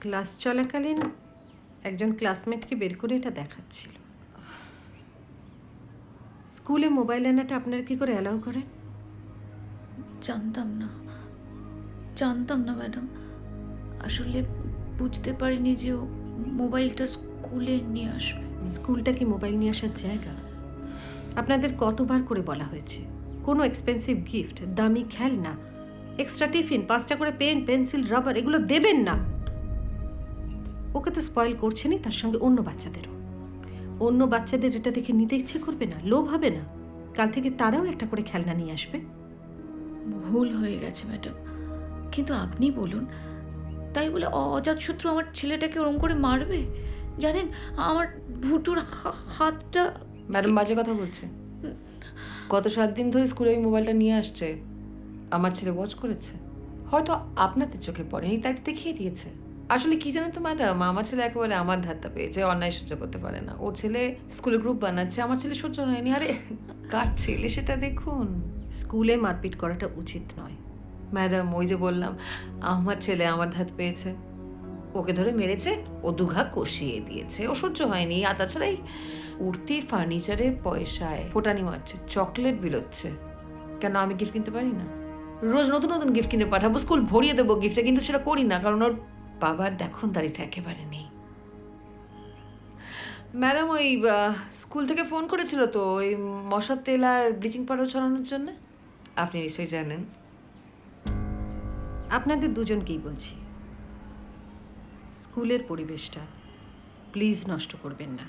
Class চলাকালীন একজন ক্লাসমেটকে বের করে এটা দেখাচ্ছিল। স্কুলে মোবাইল আনাটা আপনারা কি করে অ্যালাউ করেন? জানতাম না। জানতাম না ম্যাডাম। আসলে বুঝতে পারিনি যে ও মোবাইলটা স্কুলে নিয়ে আসবে। স্কুলটা কি মোবাইল নিয়ে আসার জায়গা? আপনাদের কতবার করে বলা হয়েছে কোনো এক্সপেন্সিভ গিফট দামি খেলনা এক্সট্রা টিফিন পাঁচটা করে পেন পেন্সিল রাবার এগুলো দেবেন না। ওকে তো স্পয়েল করছেনই তার সঙ্গে অন্য বাচ্চাদেরও। অন্য বাচ্চাদের এটা দেখে নিতে ইচ্ছে করবে না লোভ হবে না। কাল থেকে তারাও একটা করে খেলনা নিয়ে আসবে। ভুল হয়ে গেছে ম্যাডাম। কিন্তু আপনি বলুন তাই বলে অ- অজাতশত্রু আমার ছেলেটাকে ওরম করে মারবে? জানেন আমার ভুটুর হা- হাতটা ম্যাডাম বাজে কথা বলছে। গত সাত দিন ধরে স্কুলে ওই মোবাইলটা নিয়ে আসছে। আমার ছেলে ওয়াচ করেছে। হয়তো আপনাদের চোখে পড়েনি তাই তো দেখিয়ে দিয়েছে। আসলে কি জানেন তো ম্যাডাম আমার ছেলে একেবারে আমার ধাত্তা পেয়েছে অন্যায় সহ্য করতে পারে না। ওর ছেলে স্কুলে গ্রুপ বানাচ্ছে আমার ছেলে সহ্য হয়নি। আরে কার ছেলে সেটা দেখুন। স্কুলে মারপিট করাটা উচিত নয়। ম্যাডাম ওই যে বললাম আমার ছেলে আমার ধাত পেয়েছে। ওকে ধরে মেরেছে ও দুঘা কষিয়ে দিয়েছে। ও সহ্য হয়নি। আর তাছাড়া এই উঠতি ফার্নিচারের পয়সায় ফোটানি মারছে চকলেট বিলোচ্ছে। কেন আমি গিফট কিনতে পারি না? রোজ নতুন নতুন গিফট কিনে পাঠাবো স্কুল ভরিয়ে দেবো গিফটে কিন্তু সেটা করি না কারণ ওর বাবার দেখুন দাড়িটা একেবারে নেই। ম্যাডাম, ওই স্কুল থেকে ফোন করেছিল তো, ওই মশার তেল আর ব্লিচিং পাউডার ছড়ানোর জন্য? আপনি নিশ্চয়ই জানেন। আপনাদের দুজনকেই বলছি, স্কুলের পরিবেশটা প্লিজ নষ্ট করবেন না।